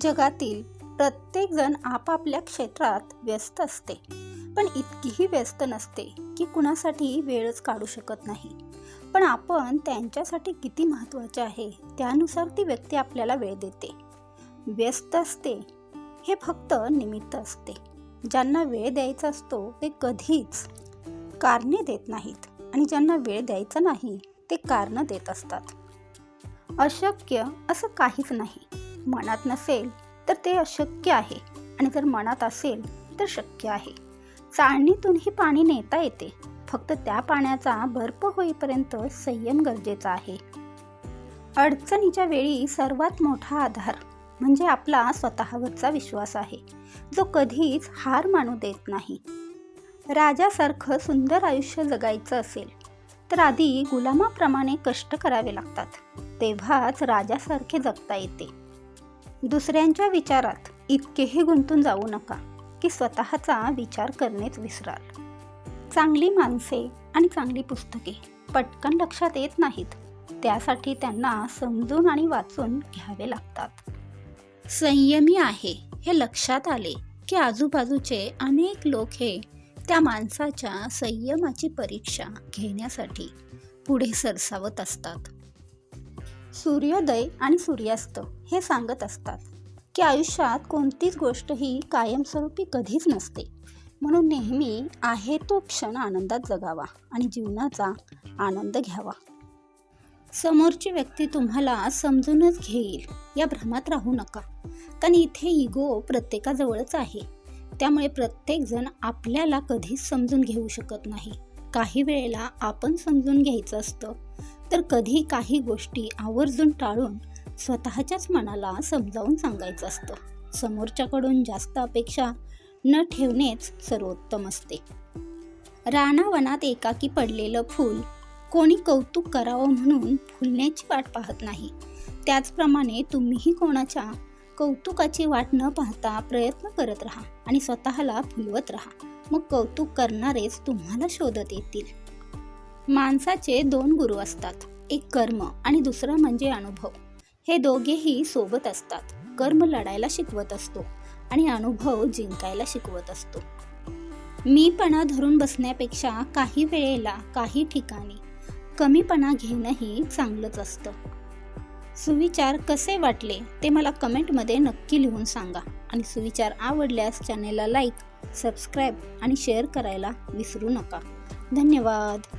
जगातील प्रत्येकजण आपापल्या क्षेत्रात व्यस्त असते. पण इतकीही व्यस्त नसते की कुणासाठी वेळच काढू शकत नाही. पण आपण त्यांच्यासाठी किती महत्त्वाचे आहे त्यानुसार ती व्यक्ती आपल्याला वेळ देते. व्यस्त असते हे फक्त निमित्त असते. ज्यांना वेळ द्यायचा असतो ते कधीच कारणे देत नाहीत. आणि ज्यांना वेळ द्यायचा नाही ते कारणं देत असतात. अशक्य असं काहीच नाही. मनात नसेल तर ते अशक्य आहे. आणि जर मनात असेल तर शक्य आहे. चाळणीतूनही पाणी नेता येते. फक्त त्या पाण्याचा बर्फ होईपर्यंत संयम गरजेचा आहे. अडचणीच्या वेळी सर्वात मोठा आधार म्हणजे आपला स्वतःवरचा विश्वास आहे. जो कधीच हार मानू देत नाही. राजासारखं सुंदर आयुष्य जगायचं असेल तर आधी गुलामाप्रमाणे कष्ट करावे लागतात. तेव्हाच राजासारखे जगता येते. दुसऱ्यांच्या विचारात इतकेही गुंतून जाऊ नका की स्वतःचा विचार करणेच विसराल. चांगली माणसे आणि चांगली पुस्तके पटकन लक्षात येत नाहीत. त्यासाठी त्यांना समजून आणि वाचून घ्यावे लागतात. संयमी आहे हे लक्षात आले की आजूबाजूचे अनेक लोक हे त्या माणसाच्या संयमाची परीक्षा घेण्यासाठी पुढे सरसावत असतात. सूर्योदय आणि सूर्यास्त हे सांगत असतात की आयुष्यात कोणतीच गोष्ट ही कायमस्वरूपी कधीच नसते. म्हणून नेहमी आहे तो क्षण आनंदात जगावा आणि जीवनाचा आनंद घ्यावा. समोरची व्यक्ती तुम्हाला समजूनच घेईल या भ्रमात राहू नका. कारण इथे इगो प्रत्येकाजवळच आहे. त्यामुळे प्रत्येकजण आपल्याला कधीच समजून घेऊ शकत नाही. काही वेळेला आपण समजून घ्यायचं असतं तर कधी काही गोष्टी आवर्जून टाळून स्वतःच्याच मनाला समजावून सांगायचं असतं. समोरच्याकडून जास्त अपेक्षा न ठेवणेच सर्वोत्तम असते. रानावनात एकाकी पडलेलं फूल कोणी कौतुक करावं म्हणून फुलण्याची वाट पाहत नाही. त्याचप्रमाणे तुम्हीही कोणाच्या कौतुकाची वाट न पाहता प्रयत्न करत राहा आणि स्वतःला फुलवत राहा. मग कौतुक करणारेच तुम्हाला शोधत येतील. माणसाचे दोन गुरु असतात. एक कर्म आणि दुसरा म्हणजे अनुभव. हे दोघेही सोबत असतात. कर्म लढायला शिकवत असतो आणि अनुभव जिंकायला शिकवत असतो. मीपणा धरून बसण्यापेक्षा काही वेळेला काही ठिकाणी कमीपणा घेणंही चांगलंच असतं. सुविचार कसे वाटले ते मला कमेंटमध्ये नक्की लिहून सांगा आणि सुविचार आवडल्यास चॅनेलला लाईक सबस्क्राईब आणि शेअर करायला विसरू नका. धन्यवाद.